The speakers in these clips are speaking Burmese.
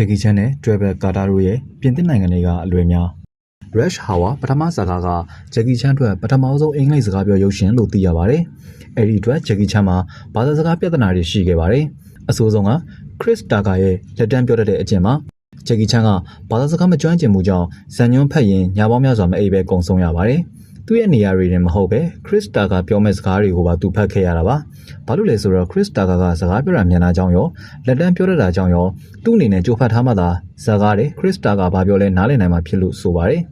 ဂျက်ကီချန်နဲ့ Travel Carter တို့ရဲ့ပြင်သစ်နိုင်ငံတွေကအလွယ်များ Rush Hour ပထမဇာကားကဂျက်ကီချန်အတွက်ပထမဆုံးအင်္ဂလိပ်စကားပြောရုပ်ရှင်လို့သိရပါတယ်။အဲဒီအတွက်ဂျက်ကီချန်မှာဘာသာစကားပြဿနာတွေရှိခဲ့ပါတယ်။အဆိုးဆုံးက Chris Tucker ရဲ့လက်တန်းပြောတတ်တဲ့အကျင့်မှာဂျက်ကီချန်ကဘာသာစကားမကျွမ်းကျင်မှုကြောင့်ဇန်ညွန်းဖတ်ရင်ညာပေါင်းများစွာမအိပ်ပဲကုံဆုံးရပါတယ်။ သူ့ရဲ့နေရာတွေနဲ့မဟုတ်ပဲ Chris Tucker ပြောမဲ့စကားတွေကိုပါသူဖတ်ခဲ့ရတာပါ။ဘာလို့လဲဆိုတော့ Chris Tucker ကစကားပြောတာမြန်တာကြောင့်ရောလက်တန်းပြောတတ်တာကြောင့်ရောသူ့အနေနဲ့ကြိုဖတ်ထားမှသာစကားတွေ Chris Tucker ဘာပြောလဲနားလည်နိုင်မှာဖြစ်လို့ဆိုပါတယ်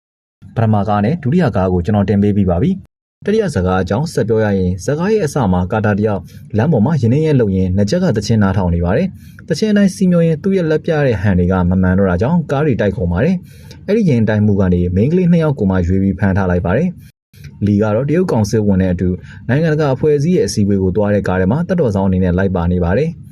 ။ပထမကားနဲ့ဒုတိယကားကိုကျွန်တော်တင်ပေးပြီးပါပြီ။ တတိယစကားအကြောင်းဆက်ပြောရရင်စကားရဲ့အစမှာကာတာတယောက်လမ်းပေါ်မှာရင်းနှီးရဲလုံရင်နှစ်ချက်ကတချင်းနားထောင်နေပါတယ်။တချင်းအတိုင်းစီမျိုးရင်သူ့ရဲ့လက်ပြတဲ့ဟန်တွေကမမှန်တော့တာကြောင့်ကားတွေတိုက်ကုန်ပါတယ်။အဲ့ဒီရင်တိုင်မှုကနေမိန်းကလေးနှစ်ယောက်ကိုမှရွေးပြီးဖမ်းထားလိုက်ပါတယ်။လီကတော့တရုတ်ကောင်စစ်ဝင်တဲ့အတူနိုင်ငံတကာအဖွဲ့အစည်းရဲ့အစည်းအဝေးကိုတွားတဲ့ကားထဲမှာတက်တော်ဆောင်အနေနဲ့လိုက်ပါနေပါတယ်။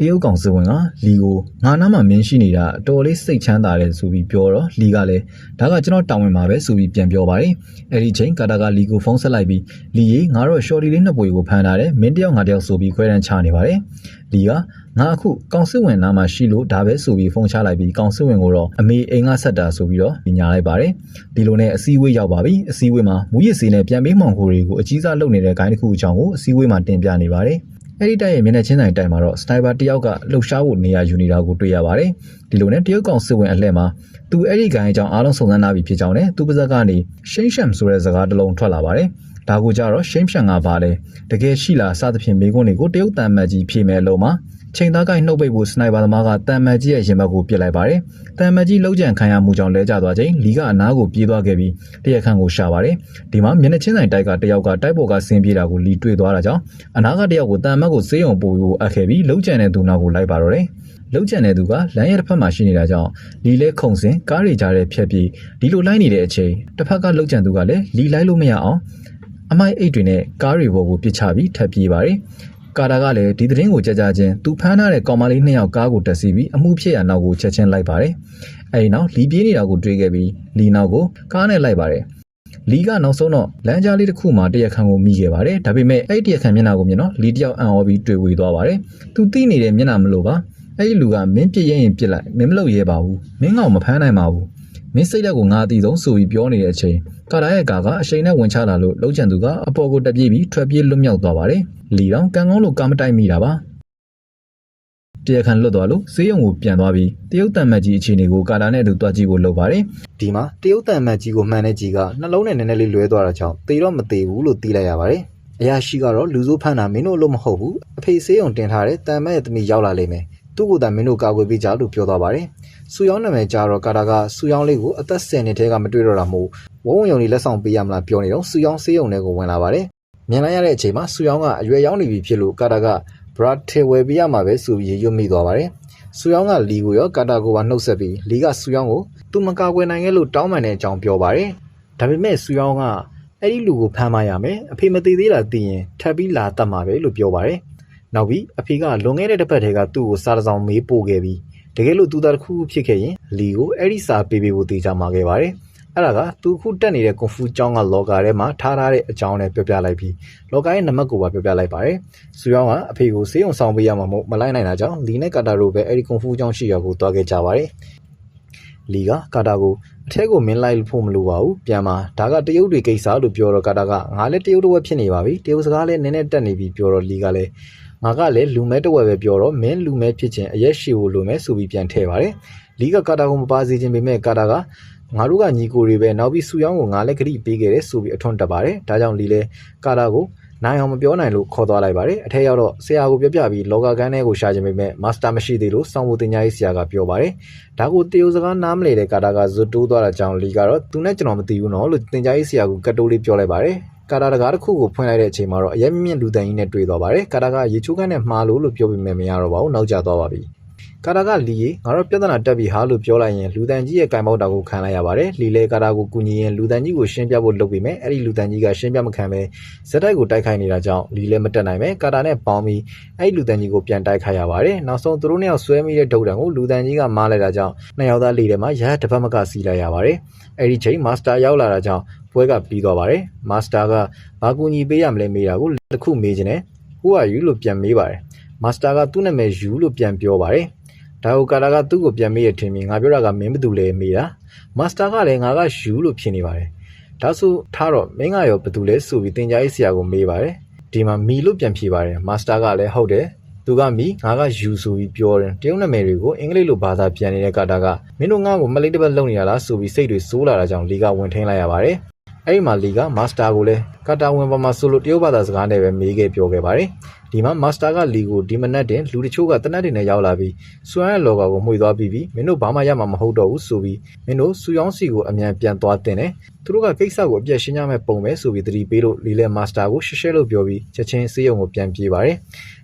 တရုတ်ကောင်စစ်ဝင်ကလီကိုငါနားမှာမင်းရှိနေတာအတော်လေးစိတ်ချမ်းသာတယ်ဆိုပြီးပြောတော့လီကလည်းဒါကကျွန်တော်တောင်းဝင်ပါပဲဆိုပြီးပြန်ပြောပါတယ်။အဲ့ဒီချိန်ကာတာကလီကိုဖုန်းဆက်လိုက်ပြီးလီရေငါတော့ရှော်ဒီလေးနှစ်ပွေကိုဖမ်းထားတယ်မင်းတယောက်ငါတယောက်ဆိုပြီးခွဲတန်းချနေပါတယ်။လီကငါအခုကောင်စစ်ဝင်နားမှာရှိလို့ဒါပဲဆိုပြီးဖုန်းချလိုက်ပြီးကောင်စစ်ဝင်ကိုတော့အမေအိမ်ကဆက်တာဆိုပြီးတော့ညညာလိုက်ပါတယ်။ဒီလိုနဲ့အစည်းအဝေးရောက်ပါပြီ။အစည်းအဝေးမှာမူရစ်စီနဲ့ပြန်ပေးမှောင်ခိုတွေကိုအကြီးစားလုပ်နေတဲ့ဂိုင်းတစ်ခုအကြောင်းကိုအစည်းအဝေးမှာတင်ပြနေပါတယ်။ အဲ့ဒီတိုက်ရဲ့မျက်နှာချင်းဆိုင်တိုင်မှာတော့စနိုက်ပါတယောက်ကလှုပ်ရှားဖို့နေရာယူနေတာကိုတွေ့ရပါတယ်။ဒီလိုနဲ့တရုတ်ကောင်စစ်ဝင်အလှည့်မှာသူအဲ့ဒီဂိုင်းအကြောင်းအားလုံးစုံစမ်းနာပြီဖြစ်ကြောင်းနဲ့သူပါဇက်ကနေရှိန်ရှမ်ဆိုတဲ့စကားတစ်လုံးထွက်လာပါတယ်။ဒါကိုကြတော့ရှိန်ရှမ်ကပါလေတကယ်ရှိလားစသဖြင့်မိကွန်းတွေကိုတရုတ်တန်မတ်ကြီးဖြေမဲ့အလုံးမှာ ချိန်သားကိုင်းနှုတ်ပိတ်ဖို့စနိုက်ပါသမားကတန်မတ်ကြီးရဲ့ရင်ဘတ်ကိုပစ်လိုက်ပါတယ်။တန်မတ်ကြီးလှုပ်ကြံခံရမှုကြောင့်လဲကျသွားချိန်လီကအနားကိုပြေးသွားခဲ့ပြီးတရက်ခန့်ကိုရှာပါတယ်။ဒီမှာမျက်နှာချင်းဆိုင်တိုက်ကတယောက်ကတိုက်ပေါ်ကဆင်းပြေးတာကိုလီတွေ့သွားတာကြောင့်အနားကတယောက်ကိုတန်မတ်ကိုစေးရုံပို့ဖို့အပ်ခဲ့ပြီးလှုပ်ကြံတဲ့သူနာကိုလိုက်ပါတော့တယ်။လောက်ကျန်တဲ့သူကလမ်းရဲ့တစ်ဖက်မှာရှိနေတာကြောင့်လီလဲခုံစင်ကားတွေကြားထဲဖြတ်ပြီးဒီလိုလိုက်နေတဲ့အချိန်တစ်ဖက်ကလောက်ကျန်သူကလည်းလီလိုက်လို့မရအောင်အမိုက်အိတ်တွေနဲ့ကားတွေပေါ်ကိုပစ်ချပြီးထပ်ပြေးပါတယ် ကာတာကလည်းဒီသတင်းကိုကြားကြချင်းသူဖမ်းထားတဲ့ကောင်မလေးနှစ်ယောက်ကားကိုတက်စီပြီးအမှုဖြစ်ရနောက်ကိုချက်ချင်းလိုက်ပါတယ်အဲဒီနောက်လီပြေးနေတာကိုတွေ့ခဲ့ပြီးလီနောက်ကိုကားနဲ့လိုက်ပါတယ်လီကနောက်ဆုံးတော့လမ်းကြားလေးတစ်ခုမှာတရက်ခန့်ကိုမိခဲ့ပါတယ်ဒါပေမဲ့အဲ့ဒီတရက်ခန့်မျက်နှာကိုမြင်တော့လီတယောက်အံ့ဩပြီးတွေ့ဝေသွားပါတယ်သူသိနေတဲ့မျက်နှာမလို့ပါအဲ့ဒီလူကမင်းပြစ်ရင်ရင်ပြစ်လိုက်မင်းမလုပ်ရဲပါဘူးမင်းကောင်မဖမ်းနိုင်ပါဘူး မင်းစိတ်လက်ကိုငါအတီဆုံးဆိုပြီးပြောနေတဲ့အချိန်ကာတာရဲ့ကာကအရှိန်နဲ့ဝင်ချလာလို့လုံးချန်သူကအပေါ်ကိုတက်ပြေးပြီးထွက်ပြေးလွတ်မြောက်သွားပါတယ်လီတောင်ကံကောင်းလို့ကာမတိုက်မိတာပါတရားခံလွတ်သွားလို့ဈေးရုံကိုပြန်သွားပြီးတရုတ်တန်မတ်ကြီးအခြေအနေကိုကာတာနဲ့အတူတွားကြည့်ဖို့လုပ်ပါတယ်ဒီမှာတရုတ်တန်မတ်ကြီးကိုမှန်တဲ့ကြီးကနှလုံးနဲ့နည်းနည်းလေးလွဲသွားတာကြောင့်သေတော့မသေးဘူးလို့သိလိုက်ရပါတယ်အရာရှိကတော့လူစိုးဖမ်းတာမင်းတို့လို့မဟုတ်ဘူးအဖေဆေးရုံတင်ထားတဲ့တန်မတ်ရဲ့သမီးရောက်လာလိမ့်မယ်သူ့ကိုယ်တိုင်မင်းတို့ကာကွယ်ပေးကြလို့ပြောသွားပါတယ်။ စူယောင်းနာမည်ကြတော့ကာတာကစူယောင်းလေးကိုအသက်10နှစ်ထဲကမတွေ့တော့တာမို့ဝုံဝုံယုံလေးလက်ဆောင်ပေးရမလားပြောနေတော့စူယောင်းဆေးရုံထဲကိုဝင်လာပါတယ်။မြင်လိုက်ရတဲ့အချိန်မှာစူယောင်းကအရွယ်ရောက်နေပြီဖြစ်လို့ကာတာကဘရာထေဝယ်ပေးရမှာပဲဆိုပြီးရေရွတ်မိသွားပါတယ်။စူယောင်းကလီကိုရောကာတာကိုပါနှုတ်ဆက်ပြီးလီကစူယောင်းကိုသူမကာကွယ်နိုင်ခဲ့လို့တောင်းပန်တဲ့အကြောင်းပြောပါတယ်။ဒါပေမဲ့စူယောင်းကအဲ့ဒီလူကိုဖမ်းမရမယ်အဖေမသေးသေးတာသိရင်ထပ်ပြီးလာတတ်မှာပဲလို့ပြောပါတယ်။နောက်ပြီးအဖေကလွန်ခဲ့တဲ့တစ်ပတ်တည်းကသူ့ကိုစားတစောင်မေးပို့ခဲ့ပြီး တကယ်လို့သူသားတစ်ခုဖြစ်ခဲ့ရင်လီကိုအဲ့ဒီစာပေးပေးဖို့တေချာမှာခဲ့ပါတယ်အဲ့ဒါကသူခုတက်နေတဲ့ကွန်ဖူကျောင်းကလော်ကာထဲမှာထားထားတဲ့အကြောင်းနဲ့ပြောပြလိုက်ပြီးလော်ကာရဲ့နံပါတ်ကိုပါပြောပြလိုက်ပါတယ်။စူယောင်းကအဖေကိုစေးုံဆောင်ပေးရမှာမို့မလိုက်နိုင်တာကြောင့်လီနဲ့ကာတာတို့ပဲအဲ့ဒီကွန်ဖူကျောင်းရှိရာကိုတွားခဲ့ကြပါတယ်။လီကကာတာကိုအထက်ကိုမင်းလိုက်ဖို့မလိုပါဘူးပြန်มาဒါကတရုတ်တွေကိစ္စလို့ပြောတော့ကာတာကငါလည်းတရုတ်တစ်ဝက်ဖြစ်နေပါပြီတရုတ်စကားလည်းနည်းနည်းတက်နေပြီပြောတော့လီကလည်း ငါကလည်းလူမဲတဝက်ပဲပြောတော့မင်းလူမဲဖြစ်ခြင်းအရက်ရှိဖို့လိုမဲဆိုပြီးပြန်ထည့်ပါတယ်လီကကာတာကိုမပါစေခြင်းပေမဲ့ကာတာကငါတို့ကညီကိုတွေပဲနောက်ပြီးစူယောင်းကိုငါလည်းဂရိပေးခဲ့တယ်ဆိုပြီးအထွန်းတက်ပါတယ်ဒါကြောင့်လီလည်းကာတာကိုနိုင်အောင်မပြောနိုင်လို့ခေါ်သွားလိုက်ပါတယ်အထက်ရောက်တော့ဆရာကိုပြပြပြီးလောကကန်းထဲကိုရှာခြင်းပေမဲ့မာစတာမရှိသေးလို့စောင့်ဖို့တင် जा ရေးဆရာကပြောပါတယ်ဒါကိုတေယိုစကားနားမလဲတဲ့ကာတာကဇွတ်တိုးသွားတာကြောင့်လီကတော့သူနဲ့ကျွန်တော်မသိဘူးနော်လို့တင် जा ရေးဆရာကကတ်တိုးလေးပြောလိုက်ပါတယ် ကာတာတကားတစ်ခုကိုဖွင့်လိုက်တဲ့အချိန်မှာတော့အရက်မြင့်လူတန်ကြီးနဲ့တွေ့သွားပါတယ်ကာတာကရေချိုးခန်းနဲ့မှားလို့လို့ပြောပြီးမှမရတော့ပါဘူးနောက်ကျသွားပါပြီ ကာတာကလီရေငါတို့ပြဿနာတက်ပြီဟာလို့ပြောလိုက်ရင်လူတန်ကြီးရဲ့ကင်ပေါက်တာကိုခံလိုက်ရပါတယ်လီလေကာတာကိုကူညီရင်လူတန်ကြီးကိုရှင်းပြဖို့လုပ်ပြီးမယ်အဲ့ဒီလူတန်ကြီးကရှင်းပြမခံပဲဇက်တိုက်ကိုတိုက်ခိုက်နေတာကြောင့်လီလေမတက်နိုင်ပဲကာတာနဲ့ပေါင်းပြီးအဲ့ဒီလူတန်ကြီးကိုပြန်တိုက်ခိုက်ရပါတယ်နောက်ဆုံးသူတို့နှစ်ယောက်ဆွဲမိတဲ့ဒုတ်တံကိုလူတန်ကြီးကမားလိုက်တာကြောင့်နှစ်ယောက်သားလေထဲမှာရဟတစ်ဖက်မကစီးလိုက်ရပါတယ်အဲ့ဒီချိန်မာစတာရောက်လာတာကြောင့်ပွဲကပြီးသွားပါတယ်မာစတာကဘာကူညီပေးရမလဲမေးတာကိုတစ်ခုမေးခြင်းနဲ့ who are you လို့ပြန်မေးပါတယ်မာစတာကသူ့နာမည်ယူလို့ပြန်ပြောပါတယ် ဒါကိုကာတာကသူ့ကိုပြန်မေးရထင်ပြီးငါပြောတာကမင်းဘသူလဲမေးတာမာစတာကလည်းငါကယူလို့ဖြစ်နေပါတယ်ဒါဆိုထားတော့မင်းကရောဘသူလဲဆိုပြီးတင် जा ရေးဆရာကိုမေးပါတယ်ဒီမှာမီလို့ပြန်ဖြေပါတယ်မာစတာကလည်းဟုတ်တယ်သူကမီငါကယူဆိုပြီးပြောတယ်တရုတ်နာမည်တွေကိုအင်္ဂလိပ်လိုဘာသာပြန်နေတဲ့ကာတာကမင်းတို့ငါ့ကိုမလိမ့်တစ်ပတ်လုံနေရလားဆိုပြီးစိတ်တွေစိုးလာတာကြောင့်လီကဝင်ထင်းလိုက်ရပါတယ် အဲ့ဒီမှာလီကမာစတာကိုလည်းကာတာဝင်ပေါ်မှာဆိုလို့တရုတ်ဘာသာစကားနဲ့ပဲမေးခဲ့ပြောခဲ့ပါတယ်ဒီမှာမာစတာကလီကိုဒီမနက်တင်လူတချို့ကတနက်တင်နဲ့ရောက်လာပြီးစွမ်းရလော်ကာကိုမှွေသွားပြီးပြီးမင်းတို့ဘာမှရမှာမဟုတ်တော့ဘူးဆိုပြီးမင်းတို့စူယောင်းစီကိုအမြန်ပြန်သွားတင်တယ်သူတို့ကကိစ္စကိုအပြည့်ရှင်းရမယ့်ပုံပဲဆိုပြီးသတိပေးလို့လီလဲမာစတာကိုရှက်ရှက်လို့ပြောပြီးချက်ချင်းစေးရုံကိုပြန်ပြေးပါတယ်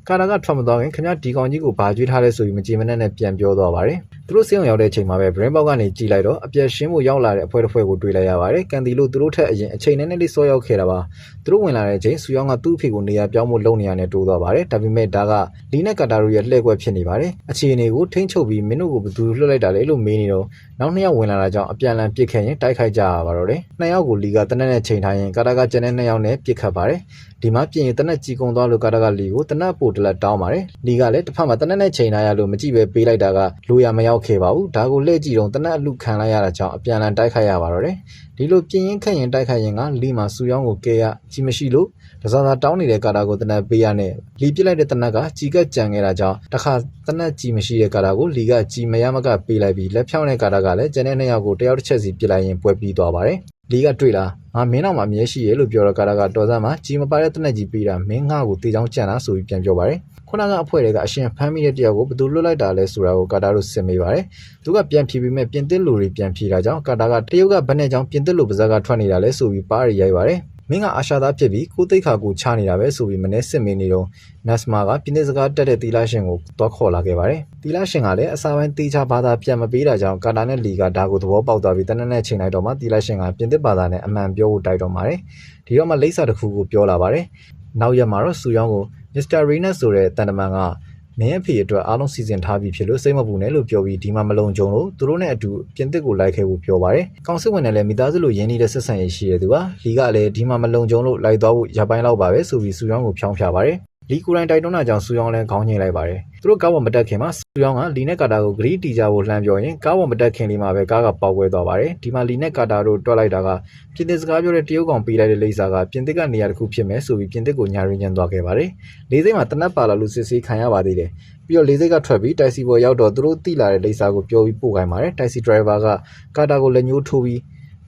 ကာတာကထွက်မသွားခင်ခင်ဗျားဒီကောင်ကြီးကိုဘာကြွေးထားလဲဆိုပြီးမကြည်မနက်နဲ့ပြန်ပြောသွားပါတယ်သူတို့စေးရုံရောက်တဲ့အချိန်မှာပဲ brain box ကနေကြည်လိုက်တော့အပြည့်ရှင်းဖို့ရောက်လာတဲ့အဖွဲ့တစ်ဖွဲ့ကိုတွေ့လိုက်ရပါတယ်ကန်တီလို့သူတို့ထက်အရင်အချိန်နဲ့နဲ့လေးစောရောက်ခဲ့တာပါသူတို့ဝင်လာတဲ့အချိန်စူယောင်းကသူ့အဖေကိုနေရာပြောင်းဖို့လုပ်နေရတဲ့တိုးသွားပါတယ်ဒါပေမဲ့ဒါကလီနဲ့ကာတာတို့ရဲ့လှည့်ကွက်ဖြစ်နေပါတယ်အခြေအနေကိုထိန်းချုပ်ပြီးမင်းတို့ကိုဘယ်သူလွှတ်လိုက်တာလဲလို့မေးနေတော့နောက်နှစ်ယောက်ဝင်လာတာကြောင့်အပြန်လန်ပစ်ခတ်ရင်တိုက်ခိုက်ကြရပါတော့တယ်နှစ်ယောက်ကိုလီကတနက်နဲ့ချိန်ထားရင်ကာတာကကျန်တဲ့နှစ်ယောက်နဲ့ပစ်ခတ်ပါတယ်ဒီမှာပြင်ရင်တနက်ကြီးကုံသွားလို့ကာတာကလီကိုတနက်ပို့တလက်တောင်းပါတယ်လီကလည်းတစ်ဖက်မှာတနက်နဲ့ချိန်ထားရလို့မကြည့်ပဲပေးလိုက်တာကလိုရမရောက်ခဲ့ပါဘူးဒါကိုလှည့်ကြည့်တော့တနက်အလူခံလိုက်ရတာကြောင့်အပြန်လန်တိုက်ခိုက်ရပါတော့တယ်ဒီလိုပြင်ရင်ခတ်ရင်တိုက်ခိုက်ရင်ကလီမှာစူယောင်းကိုကဲရကြီးမရှိလို့တစားစားတောင်းနေတဲ့ကာတာကိုတနက်ပေးရနဲ့လီပြစ်လိုက်တဲ့တနက်ကကြီးကကြံခဲ့တာကြောင့်တစ်ခါတနက်ကြီးမရှိတဲ့ကာတာကိုလီကကြီးမရမကပေးလိုက်ပြီးလက်ဖြောင်းတဲ့ကာတာကလည်းကျန်တဲ့နှစ်ယောက်ကိုတယောက်တစ်ချက်စီပြစ်လိုက်ရင်ပွဲပြီးသွားပါတယ် လီကတွေ့လားငါမင်းတော့မှအမြဲရှိရဲ့လို့ပြောတော့ကာတာကတော်စမ်းမှာကြီးမပါတဲ့တနက်ကြီးပေးတာမင်းငါ့ကိုတေချောင်းကြံလားဆိုပြီးပြန်ပြောပါတယ်ခုနကအဖွဲတွေကအရှင်ဖမ်းမိတဲ့တယောက်ကိုဘယ်သူလွတ်လိုက်တာလဲဆိုတာကိုကာတာတို့စစ်မေးပါတယ်။သူကပြန်ဖြေပြီးမဲ့ပြင်သစ်လူတွေပြန်ဖြေတာကြောင့်ကာတာကတရုတ်ကဘယ်နဲ့ကြောင့်ပြင်သစ်လူပါဇက်ကထွက်နေတာလဲဆိုပြီးပါးရီရိုက်ပါတယ်။ မင်းကအာရှသားဖြစ်ပြီးကိုသိခါကိုချနေတာပဲဆိုပြီးမနေ့စစ်မေးနေတော့နတ်စမာကပြင်သစ်စကားတက်တဲ့တီလာရှင်ကိုတော့ခေါ်လာခဲ့ပါတယ်။တီလာရှင်ကလည်းအစာပိုင်းတေချာဘာသာပြန်မပေးတာကြောင့်ကာတာနဲ့လီကဒါကိုသဘောပေါက်သွားပြီးတနက်နဲ့ချိန်လိုက်တော့မှတီလာရှင်ကပြင်သစ်ဘာသာနဲ့အမှန်ပြောဖို့တိုက်တော့ပါတယ်။ဒီတော့မှလိပ်စာတစ်ခုကိုပြောလာပါတယ်။နောက်ရက်မှာတော့စူယောင်းကိုမစ္စတာရီနက်ဆိုတဲ့တန်တမန်က မင်းအဖေအတွက်အားလုံးစီစဉ်ထားပြီးဖြစ်လို့စိတ်မပူနဲ့လို့ပြောပြီးဒီမှာမလုံခြုံလို့သူတို့နဲ့အတူပြင်သစ်ကိုလိုက်ခဲ့ဖို့ပြောပါတယ်။ကောင်စစ်ဝင်နဲ့လည်းမိသားစုလိုရင်းနှီးတဲ့ဆက်ဆံရေးရှိရသူပါ။လီကလည်းဒီမှာမလုံခြုံလို့လိုက်သွားဖို့ရပိုင်းလောက်ပါပဲဆိုပြီးစူယောင်းကိုဖြောင်းဖြပါတယ်။ လီကိုရိုင်းတိုက်တွန်းတာကြောင့်စူယောင်းလည်းခေါင်းငိမ့်လိုက်ပါတယ်။သူတို့ကားပေါ်မတက်ခင်မှာစူယောင်းကလီနဲ့ကာတာကိုဂရီတီကြဖို့လှမ်းပြောရင်ကားပေါ်မတက်ခင်လေးမှာပဲကားကပေါက်ကွဲသွားပါတယ်။ဒီမှာလီနဲ့ကာတာတို့တွက်လိုက်တာကပြင်သစ်စကားပြောတဲ့တရုတ်ကောင်ပေးလိုက်တဲ့လိပ်စာကပြင်သစ်ကနေရာတစ်ခုဖြစ်မယ်ဆိုပြီးပြင်သစ်ကိုညာရင်းညံသွားခဲ့ပါတယ်။လေးစိတ်မှာတနက်ပါလာလို့စစ်ဆေးခံရပါသေးတယ်။ပြီးတော့လေးစိတ်ကထွက်ပြီးတိုက်စီပေါ်ရောက်တော့သူတို့တိလာတဲ့လိပ်စာကိုပြောပြီးပို့ခိုင်းပါတယ်။တိုက်စီဒရိုင်ဘာကကာတာကိုလက်ညှိုးထိုးပြီး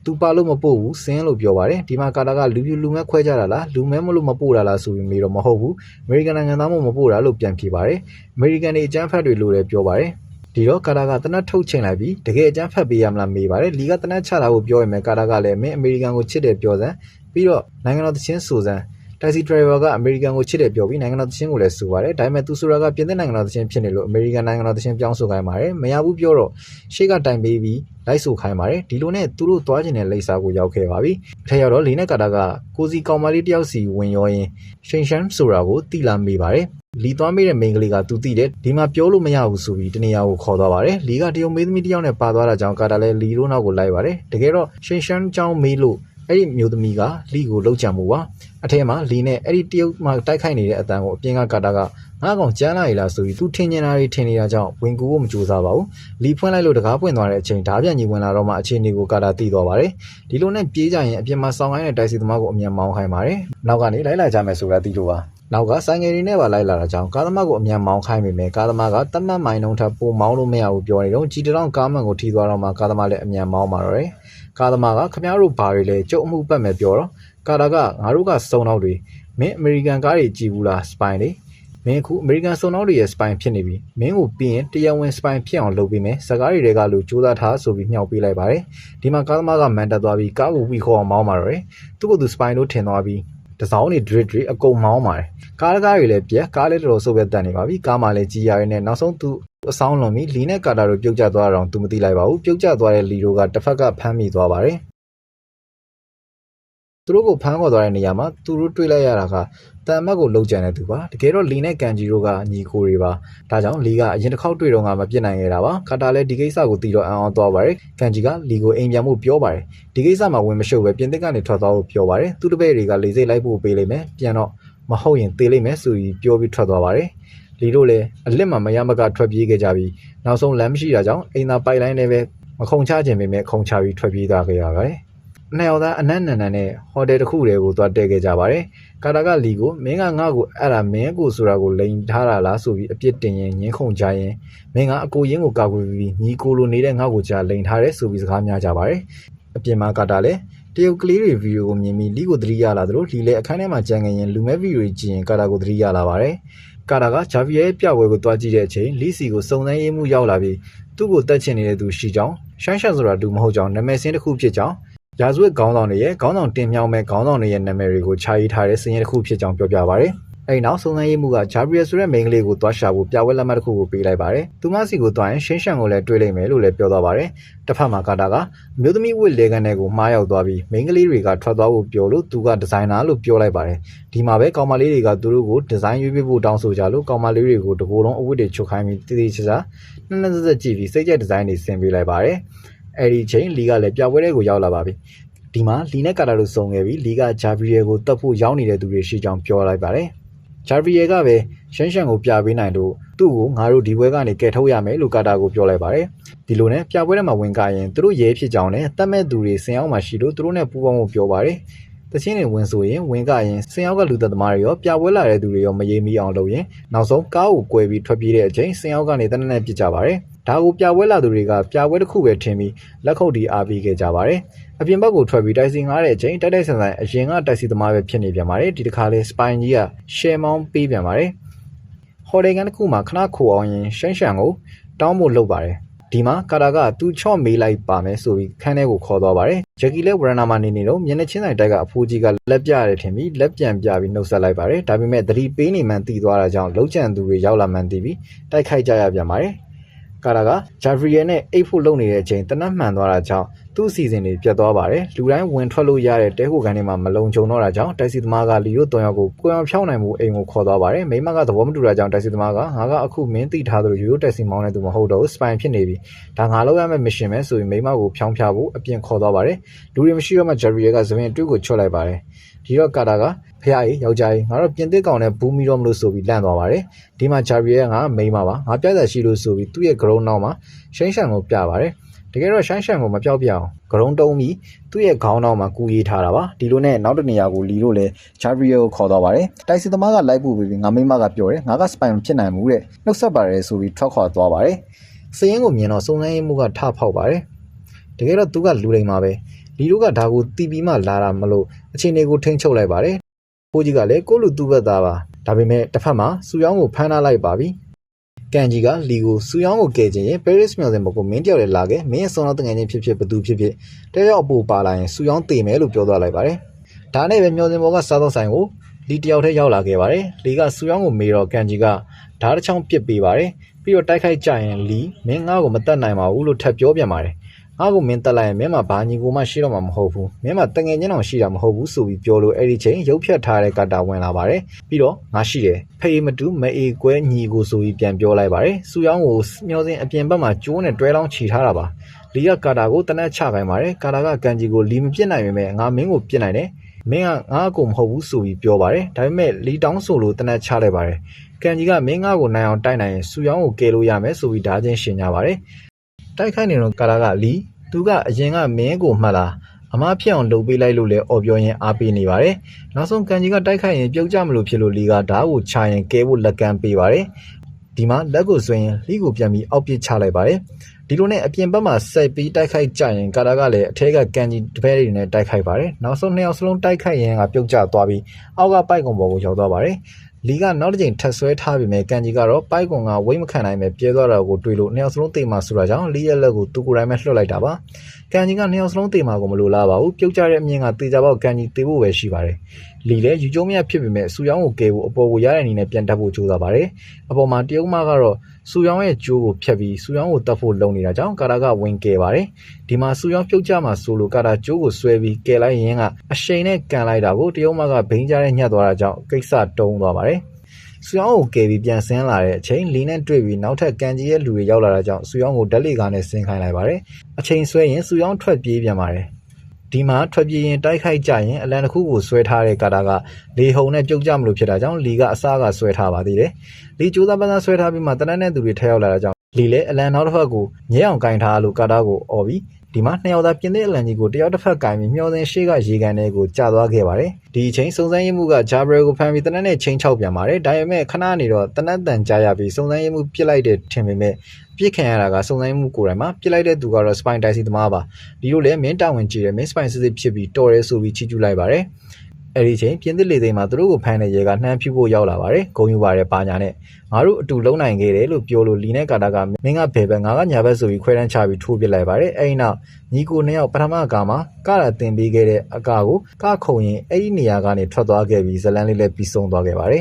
သူပါလို့မပို့ဘူးစင်းလို့ပြောပါတယ်ဒီမှာကာတာကလူပြူလူမဲခွဲကြတာလားလူမဲမလို့မပို့တာလားဆိုပြီးမေးတော့မဟုတ်ဘူးအမေရိကန်နိုင်ငံသားမို့မပို့တာလို့ပြန်ဖြေပါတယ်အမေရိကန်တွေအကြမ်းဖက်တွေလို့လည်းပြောပါတယ်ဒီတော့ကာတာကတနတ်ထုတ်ချိန်လိုက်ပြီးတကယ်အကြမ်းဖက်ပေးရမလားမေးပါတယ်လီကတနတ်ချတာကိုပြောရမယ်ကာတာကလည်းမင်းအမေရိကန်ကိုချစ်တယ်ပြောစမ်းပြီးတော့နိုင်ငံတော်သချင်းဆိုစမ်း တိုက်စီဒရိုင်ဘာကအမေရိကန်ကိုချစ်တယ်ပြောပြီးနိုင်ငံတော်သချင်းကိုလည်းဆိုပါတယ်ဒါပေမဲ့သူဆိုတာကပြင်သစ်နိုင်ငံတော်သချင်းဖြစ်နေလို့အမေရိကန်နိုင်ငံတော်သချင်းပြောင်းဆိုခိုင်းပါတယ်မရဘူးပြောတော့ရှေ့ကတိုင်ပေးပြီးလိုက်ဆိုခိုင်းပါတယ်ဒီလိုနဲ့သူတို့သွားကျင်တဲ့လိပ်စာကိုရောက်ခဲ့ပါပြီအထက်ရောက်တော့လီနဲ့ကာတာကကိုစီကောင်မလေးတယောက်စီဝင်ရောရင်ရှိန်ရှမ်းဆိုတာကိုတီလာမေးပါတယ်လီသွားမေးတဲ့မိန်းကလေးကသူသိတယ်ဒီမှာပြောလို့မရဘူးဆိုပြီးတနေရာကိုခေါ်သွားပါတယ်လီကတရုံမေးသမီးတယောက်နဲ့ပါသွားတာကြောင့်ကာတာလည်းလီတို့နောက်ကိုလိုက်ပါတယ်တကယ်တော့ရှိန်ရှမ်းကြောင်းမေးလို့ အဲ့ဒီမျိုးသမီးကလီကိုလှုပ်ကြံမှုပါအထက်မှာလီနဲ့အဲ့ဒီတရုတ်မှာတိုက်ခိုက်နေတဲ့အတန်ကိုအပြင်ကကာတာကငါကောင်ကြမ်းလာရလားဆိုပြီးသူထင်နေတာတွေထင်နေတာကြောင့်ဝင်ကူဖို့မကြိုးစားပါဘူးလီဖွင့်လိုက်လို့တကားပွင့်သွားတဲ့အချိန်ဓာပြန်ကြီးဝင်လာတော့မှအခြေအနေကိုကာတာသိသွားပါတယ်ဒီလိုနဲ့ပြေးကြရင်အပြင်မှာစောင်းခိုင်းတဲ့တိုက်စီသမားကိုအမြန်မောင်းခိုင်းပါတယ်နောက်ကနေလိုက်လာကြမယ်ဆိုတာသိလို့ပါ ။နောက်ကဆိုင်ငယ်တွေနဲ့ပါလိုက်လာတာကြောင့်ကားသမားကိုအမြန်မောင်းခိုင်းပေမဲ့ကားသမားကတတ်မှတ်မိုင်နှုန်းထပ်ပိုမောင်းလို့မရဘူးပြောနေတော့ကြည်တောင်ကားမှန်ကိုထိသွားတော့မှကားသမားလည်းအမြန်မောင်းပါတော့တယ်။ကားသမားကခမရတို့ဘာတွေလဲကြုံအမှုပတ်မယ်ပြောတော့ကာတာကငါတို့ကစုံနောက်တွေမင်းအမေရိကန်ကားတွေကြည်ဘူးလားစပိုင်တွေမင်းအခုအမေရိကန်စုံနောက်တွေရဲ့စပိုင်ဖြစ်နေပြီမင်းကိုပြီးရင်တရားဝင်စပိုင်ဖြစ်အောင်လုပ်ပေးမယ်စကားတွေကလို့ကြိုးစားထားဆိုပြီးမြှောက်ပေးလိုက်ပါတယ်ဒီမှာကားသမားကမန်တက်သွားပြီးကားကိုဝီခေါ်အောင်မောင်းပါတော့တယ်သူ့ကိုယ်သူစပိုင်လို့ထင်သွားပြီး တစောင်းနေ drip drip အကုန်မောင်းပါတယ်ကားကားတွေလည်းပြက်ကားလည်းတော်တော်ဆုပ်ပဲတန်နေပါပြီကားမှလည်းကြီးရရနဲ့နောက်ဆုံးသူအဆောင်လွန်ပြီးလီနဲ့ကာတာတို့ပြုတ်ကျသွားတော့သူမသိလိုက်ပါဘူးပြုတ်ကျသွားတဲ့လီတို့ကတစ်ဖက်ကဖမ်းမိသွားပါတယ်သူတို့ကိုဖမ်းခေါ်သွားတဲ့နေရာမှာသူတို့တွေ့လိုက်ရတာက တန်မတ်ကိုလှုပ်ကြံတဲ့သူပါတကယ်တော့လီနဲ့ကန်ဂျီတို့ကညီကိုတွေပါဒါကြောင့်လီကအရင်တစ်ခေါက်တွေ့တော့ကမပြစ်နိုင်ခဲ့တာပါကာတာလည်းဒီကိစ္စကိုတီတော့အံ့ဩသွားပါတယ်ကန်ဂျီကလီကိုအိမ်ပြန်မှုပြောပါတယ်ဒီကိစ္စမှာဝင်မရှုပ်ပဲပြင်သစ်ကနေထွက်သွားဖို့ပြောပါတယ်သူတပည့်တွေကလေစိတ်လိုက်ဖို့ပေးလိမ့်မယ်ပြန်တော့မဟုတ်ရင်သေလိမ့်မယ်ဆိုပြီးပြောပြီးထွက်သွားပါတယ်လလီတို့လည်းအလစ်မှမရမကထွက်ပြေးခဲ့ကြပြီးနောက်ဆုံးလမ်းမရှိတာကြောင့်အိမ်သာပိုက်လိုင်းနဲ့ပဲမခုံချခြင်းပေမဲ့ခုံချပြီးထွက်ပြေးသွားခဲ့ရပါတယ်။ နှစ်ယောက်သားအနက်နန်နန်နဲ့ဟိုတယ်တစ်ခုတည်းကိုသွားတက်ခဲ့ကြပါတယ်။ကာတာကလီကိုမင်းကငါ့ကိုအဲ့ဒါမင်းကိုဆိုတာကိုလိန်ထားတာလားဆိုပြီးအပြစ်တင်ရင်ငင်းခုန်ကြရင်မင်းကအကိုရင်းကိုကာကွယ်ပြီးညီကိုလိုနေတဲ့ငါ့ကိုကြာလိန်ထားတယ်ဆိုပြီးစကားများကြပါတယ်။အပြင်မှာကာတာလည်းတရုတ်ကလေးတွေဗီဒီယိုကိုမြင်ပြီးလီကိုသတိရလာသလိုလီလည်းအခန်းထဲမှာကြံငင်ရင်လူမဲ့ဗီဒီယိုကြည့်ရင်ကာတာကိုသတိရလာပါတယ်။ကာတာကဂျာဗီရဲ့ပြပွဲကိုတွားကြည့်တဲ့အချိန်လီစီကိုစုံစမ်းရေးမှုရောက်လာပြီးသူ့ကိုတက်ချင်နေတဲ့သူရှိကြောင်းရှမ်းရှန်ဆိုတာသူမဟုတ်ကြောင်းနာမည်စင်းတစ်ခုဖြစ်ကြောင်း ရာဇဝတ်ခေါင်းဆောင်တွေရဲ့ခေါင်းဆောင်တင်မြောက်မဲ့ခေါင်းဆောင်တွေရဲ့နာမည်တွေကိုခြာရေးထားတဲ့စည်ရင်တစ်ခုဖြစ်ကြောင်းပြောပြပါဗျ။အဲဒီနောက်စုံစမ်းရေးမှုကဂျာဗီယယ်ဆိုတဲ့မိန်းကလေးကိုတွားရှာဖို့ပြပွဲလက်မှတ်တစ်ခုကိုပေးလိုက်ပါတယ်။သူမစီကိုတွားရင်ရှင်းရှန်ကိုလည်းတွေ့လိမ့်မယ်လို့လည်းပြောသွားပါတယ်။တစ်ဖက်မှာကာတာကမြို့သမီးဝစ်လေကန်တဲ့ကိုမှားရောက်သွားပြီးမိန်းကလေးတွေကထွက်သွားဖို့ပြောလို့သူကဒီဇိုင်နာလို့ပြောလိုက်ပါတယ်။ဒီမှာပဲကောင်မလေးတွေကသူတို့ကိုဒီဇိုင်းရွေးပေးဖို့တောင်းဆိုကြလို့ကောင်မလေးတွေကိုတကိုယ်လုံးအဝတ်တွေချုပ်ခိုင်းပြီးတည်တည်ချာချာနှက်နှက်ဆက်ဆက်ကြည့်ပြီးစိတ်ကြက်ဒီဇိုင်းတွေဆင်ပေးလိုက်ပါတယ်။ အဲဒီချိန်လီကလည်းပြပွဲတဲ့ကိုရောက်လာပါပြီ။ဒီမှာလီနဲ့ကာတာတို့စုံခဲ့ပြီးလီကဂျာဗီယယ်ကိုတတ်ဖို့ရောက်နေတဲ့သူတွေရှိကြောင်းပြောလိုက်ပါတယ်။ဂျာဗီယယ်ကပဲရှမ်းရှန်ကိုပြပေးနိုင်လို့သူ့ကိုငါတို့ဒီပွဲကနေကယ်ထုတ်ရမယ်လို့ကာတာကိုပြောလိုက်ပါတယ်။ဒီလိုနဲ့ပြပွဲထဲမှာဝင်ကရင်သူတို့ရဲဖြစ်ကြောင်းနဲ့တတ်မဲ့သူတွေဆင်အောင်မှရှိလို့သူတို့နဲ့ပူးပေါင်းဖို့ပြောပါတယ်။တချင်းတွေဝင်ဆိုရင်ဝင်ကရင်ဆင်ရောက်ကလူသက်သမားတွေရောပြပွဲလာတဲ့သူတွေရောမရေမီအောင်လုပ်ရင်နောက်ဆုံးကားကိုကွဲပြီးထွက်ပြေးတဲ့အချိန်ဆင်ရောက်ကနေတနက်နဲ့ပြစ်ကြပါတယ်။ ဒါကိုပြပွဲလာသူတွေကပြပွဲတစ်ခုပဲထင်ပြီးလက်ခုပ်တီးအားပေးခဲ့ကြပါတယ်။အပြင်ဘက်ကိုထွက်ပြီးတိုက်စီငားတဲ့အချိန်တိုက်တိုက်ဆန်ဆန်အရင်ကတိုက်စီသမားပဲဖြစ်နေပြန်ပါတယ်။ဒီတစ်ခါလေးစပိုင်ကြီးကရှယ်မောင်းပေးပြန်ပါတယ်။ဟော်တယ်ကန်တစ်ခုမှာခဏခိုအောင်ရင်ရှမ်းရှန်ကိုတောင်းဖို့လုပ်ပါတယ်။ဒီမှာကာတာကသူချော့မေးလိုက်ပါမယ်ဆိုပြီးခန်းထဲကိုခေါ်သွားပါတယ်။ဂျက်ကီလည်းဝရနာမှာနေနေတော့မျက်နှာချင်းဆိုင်တိုက်ကအဖိုးကြီးကလက်ပြရတယ်ထင်ပြီးလက်ပြန်ပြပြီးနှုတ်ဆက်လိုက်ပါတယ်။ဒါပေမဲ့သတိပေးနေမှန်းသိသွားတာကြောင့်လုံးချန်သူတွေရောက်လာမှန်းသိပြီးတိုက်ခိုက်ကြရပြန်ပါတယ်။ ကာတာကဂျာဗရီယယ်နဲ့အိတ်ဖို့လုပ်နေတဲ့အချိန်တနတ်မှန်သွားတာကြောင့်သူ့အစီအစဉ်တွေပြတ်သွားပါတယ်။လူတိုင်းဝင်ထွက်လို့ရတဲ့တဲခိုကန်တွေမှာမလုံခြုံတော့တာကြောင့်တိုက်စီသမားကလီတို့တုံရောက်ကိုကိုယ်အောင်ဖြောင်းနိုင်မှုအိမ်ကိုခေါ်သွားပါတယ်။မိမကသဘောမတူတာကြောင့်တိုက်စီသမားကငါကအခုမင်းတိထားသလိုရိုးရိုးတိုက်စီမောင်းတဲ့သူမဟုတ်တော့ဘူးစပိုင်ဖြစ်နေပြီ။ဒါငါလုပ်ရမယ့် mission ပဲဆိုပြီးမိမကိုဖြောင်းဖြဖို့အပြင်ခေါ်သွားပါတယ်။လူတွေမရှိတော့မှဂျာဗရီယယ်ကသပင်အတွင်းကိုချွတ်လိုက်ပါတယ်။ဒီတော့ကာတာကဖះကြီးယောက်ျားကြီးငါတို့ပြင်သစ်ကောင်နဲ့ဘူးမီတော့မလို့ဆိုပြီးလန့်သွားပါတယ်ဒီမှာဂျာဗီယယ်ကငါမိန်းမပါငါပြဿနာရှိလို့ဆိုပြီးသူ့ရဲ့ဂရုံနောက်မှာရှိန်းရှန်ကိုပြပါတယ် တကယ်တော့ရှိုင်းရှန်ကိုမပြောက်ပြအောင်ဂရုံတုံးပြီးသူ့ရဲ့ခေါင်းနောက်မှာကူရေးထားတာပါဒီလိုနဲ့နောက်တနေရာကိုလီလို့လဲဂျာဗီယယ်ကိုခေါ်သွားပါတယ်တိုက်စီသမားကလိုက်ပို့ပြီးငါမိန်းမကပြောတယ်ငါကစပိုင်မဖြစ်နိုင်ဘူးတဲ့နှုတ်ဆက်ပါတယ်ဆိုပြီးထွက်ခွာသွားပါတယ်စရင်ကိုမြင်တော့စုံစမ်းရေးမှုကထဖောက်ပါတယ်တကယ်တော့သူကလူလိမ်မှာပဲလီတို့ကဒါကိုတီးပြီးမှလာတာမလို့အချိန်တွေကိုထိန်းချုပ်လိုက်ပါတယ်ဖိုးကြီးကလည်းကိုလူသူ့ဘက်သားပါဒါပေမဲ့တစ်ဖက်မှာစူယောင်းကိုဖမ်းထားလိုက်ပါပြီ ကန်ကြီးကလီကိုစူယောင်းကိုကယ်ခြင်းရင် Paris မြို့စဉ်ဘကိုမင်းတယောက်လည်းလာခဲ့မင်းရဲ့ဆုံးတော့တငယ်ချင်းဖြစ်ဖြစ်ဘသူဖြစ်ဖြစ်တဲရောက်အပူပါလာရင်စူယောင်းတေမယ်လို့ပြောသွားလိုက်ပါတယ်ဒါနဲ့ပဲမြို့စဉ်ဘောကစားတော့ဆိုင်ကိုလီတယောက်တည်းရောက်လာခဲ့ပါတယ်လီကစူယောင်းကိုမေးတော့ကန်ကြီးကဓာတ်တစ်ချောင်းပစ်ပေးပါတယ်ပြီးတော့တိုက်ခိုက်ကြရင်လီမင်းငါ့ကိုမတတ်နိုင်ပါဘူးလို့ထပ်ပြောပြန်ပါတယ် ငါ့ကိုမင်းတက်လိုက်ရင်မင်းမဘာညီကိုမှရှိတော့မှာမဟုတ်ဘူးမင်းမတငယ်ချင်းတော်ရှိတာမဟုတ်ဘူးဆိုပြီးပြောလို့အဲ့ဒီချိန်ရုပ်ဖြတ်ထားတဲ့ကတာဝင်လာပါတယ်ပြီးတော့ငါရှိတယ်ဖေးမတူမအေကွဲညီကိုဆိုပြီးပြန်ပြောလိုက်ပါတယ်စူယောင်းကိုမျောစင်အပြင်ဘက်မှာကျိုးနဲ့တွဲလောင်းချီထားတာပါလီကကာတာကိုတနက်ချခိုင်းပါတယ်ကာတာကကန်ဂျီကိုလီမပြစ်နိုင်ပေမဲ့ငါမင်းကိုပြစ်နိုင်တယ်မင်းကငါ့ကိုမဟုတ်ဘူးဆိုပြီးပြောပါတယ်ဒါပေမဲ့လီတောင်းဆိုလို့တနက်ချလိုက်ပါတယ်ကန်ကြီးကမင်းငါ့ကိုနိုင်အောင်တိုက်နိုင်ရင်စူယောင်းကိုကယ်လို့ရမယ်ဆိုပြီးဓာချင်းရှင်ကြပါတယ်တိုက်ခိုက်နေတော့ကာတာကလီ သူကအရင်ကမင်းကိုမှတ်လားအမဖြစ်အောင်လုပ်ပေးလိုက်လို့လည်းအော်ပြောရင်အားပေးနေပါတယ်။နောက်ဆုံးကန်ကြီးကတိုက်ခိုက်ရင်ပြုတ်ကြမလို့ဖြစ်လို့လီကဓာတ်ကိုချရင်ကဲဖို့လက်ကမ်းပေးပါတယ်။ဒီမှာလက်ကိုဆွရင်လီကိုပြန်ပြီးအောက်ပစ်ချလိုက်ပါတယ်။ဒီလိုနဲ့အပြင်ဘက်မှာဆက်ပြီးတိုက်ခိုက်ကြရင်ကာတာကလည်းအထက်ကကန်ကြီးတပည့်တွေနဲ့တိုက်ခိုက်ပါတယ်။နောက်ဆုံးနှစ်ယောက်စလုံးတိုက်ခိုက်ရင်ကပြုတ်ကျသွားပြီးအောက်ကပိုက်ကွန်ပေါ်ကိုရောက်သွားပါတယ်။ လီကနောက်တစ်ချိန်ထပ်ဆွဲထားပေမဲ့ကန်ကြီးကတော့ပိုက်ကွန်ကဝိတ်မခံနိုင်ပဲပြဲသွားတာကိုတွေ့လို့နှစ်ယောက်စလုံးတေမာဆိုတာကြောင့်လီရဲ့လက်ကိုသူကိုယ်တိုင်ပဲလွှတ်လိုက်တာပါကန်ကြီးကနှစ်ယောက်စလုံးတေမာကိုမလိုလားပါဘူးပြုတ်ကျတဲ့အမြင်ကတေချာပေါက်ကန်ကြီးတေဖို့ပဲရှိပါတယ် လီလည်းယူကျုံးမြတ်ဖြစ်ပေမဲ့စူယောင်းကိုကဲဖို့အပေါ်ကိုရတဲ့အနေနဲ့ပြန်တက်ဖို့ကြိုးစားပါတယ်အပေါ်မှာတရုတ်မကတော့စူယောင်းရဲ့ကြိုးကိုဖြတ်ပြီးစူယောင်းကိုတက်ဖို့လုံနေတာကြောင့်ကာတာကဝင်ကဲပါတယ်ဒီမှာစူယောင်းပြုတ်ကျမှာဆိုလို့ကာတာကြိုးကိုဆွဲပြီးကဲလိုက်ရင်းကအရှိန်နဲ့ကန်လိုက်တာကိုတရုတ်မကဘိန်းကြတဲ့ညှက်သွားတာကြောင့်ကိစ္စတုံးသွားပါတယ်စူယောင်းကိုကယ်ပြီးပြန်ဆင်းလာတဲ့အချိန်လီနဲ့တွေ့ပြီးနောက်ထပ်ကန်ကြီးရဲ့လူတွေရောက်လာတာကြောင့်စူယောင်းကိုဓာတ်လေကားနဲ့ဆင်းခိုင်းလိုက်ပါတယ်။အချိန်ဆွဲရင်စူယောင်းထွက်ပြေးပြန်ပါတယ်။ ဒီမှာထွက်ပြေးရင်တိုက်ခိုက်ကြရင်အလံတစ်ခုကိုဆွဲထားတဲ့ကာတာကလေဟုန်နဲ့ပြုတ်ကြမလို့ဖြစ်တာကြောင့်လီကအစားကဆွဲထားပါသေးတယ်။လီကြိုးစားပန်းစားဆွဲထားပြီးမှတနက်နဲ့သူတွေထက်ရောက်လာတာကြောင့်လီလည်းအလံနောက်တစ်ဖက်ကိုညဲအောင်ကင်ထားလို့ကာတာကိုអော်ပြီး ဒီမှာနှစ်ယောက်သားပြင်တဲ့အလံကြီးကိုတယောက်တစ်ဖက်ကင်ပြီးမျောစင်ရှေ့ကရေကန်တွေကိုကြာသွားခဲ့ပါတယ်။ဒီအချိန်စုံစမ်းရေးမှုကဂျာဘရယ်ကိုဖမ်းပြီးတနက်နဲ့ချင်းချောက်ပြန်ပါတယ်။ဒါပေမဲ့ခဏနေတော့တနက်တန်ကြာရပြီးစုံစမ်းရေးမှုပြစ်လိုက်တဲ့ထင်ပေမဲ့ပြစ်ခံရတာကစုံစမ်းရေးမှုကိုယ်တိုင်မှာပြစ်လိုက်တဲ့သူကတော့စပိုင်တိုက်စီသမားပါ။ဒီလိုလည်းမင်းတာဝန်ကြည့်တယ်မင်းစပိုင်စစ်စစ်ဖြစ်ပြီးတော်ရဲဆိုပြီးချီးကျူးလိုက်ပါတယ်။ အဲ့ဒီချိန်ပြင်သစ်လေသိမ်းမှာသူတို့ကိုဖမ်းတဲ့ရဲကနှမ်းဖြူဖို့ရောက်လာပါတယ်။ဂုံယူပါတယ်ပါညာနဲ့ငါတို့အတူလုံနိုင်ခဲ့တယ်လို့ပြောလို့လီနဲ့ကာတာကမင်းကဘယ်ဘက်ငါကညာဘက်ဆိုပြီးခွဲတန်းချပြီးထိုးပစ်လိုက်ပါတယ်။အဲ့ဒီနောက်ညီကိုနှစ်ယောက်ပထမကမှာကတာတင်ပေးခဲ့တဲ့အကာကိုကခုံရင်အဲ့ဒီနေရာကနေထွက်သွားခဲ့ပြီးဇလန်းလေးလည်းပြီးဆုံးသွားခဲ့ပါတယ်